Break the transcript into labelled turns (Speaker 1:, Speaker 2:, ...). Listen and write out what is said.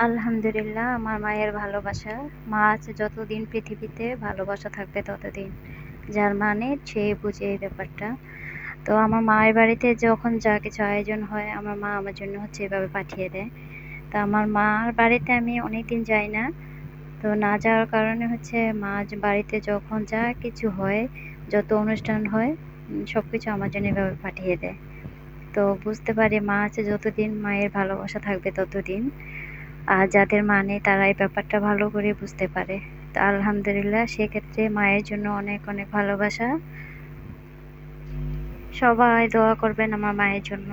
Speaker 1: আলহামদুলিল্লাহ, আমার মায়ের ভালোবাসা। মা আছে যতদিন পৃথিবীতে, ভালোবাসা থাকবে ততদিন। যার মানে সে বুঝে এই ব্যাপারটা। তো আমার মায়ের বাড়িতে যখন যা কিছু আয়োজন হয়, আমার মা আমার জন্য হচ্ছে এভাবে পাঠিয়ে দেয়। তো আমার মার বাড়িতে আমি অনেক দিন যাই না। তো না যাওয়ার কারণে হচ্ছে মা বাড়িতে যখন যা কিছু হয়, যত অনুষ্ঠান হয় সব কিছু আমার জন্য এভাবে পাঠিয়ে দেয়। তো বুঝতে পারি মা আছে যতদিন মায়ের ভালোবাসা থাকবে ততদিন। আর যাদের মানে তারা এই ব্যাপারটা ভালো করে বুঝতে পারে। তো আলহামদুলিল্লাহ, সেক্ষেত্রে মায়ের জন্য অনেক অনেক ভালোবাসা। সবাই দোয়া করবেন আমার মায়ের জন্য।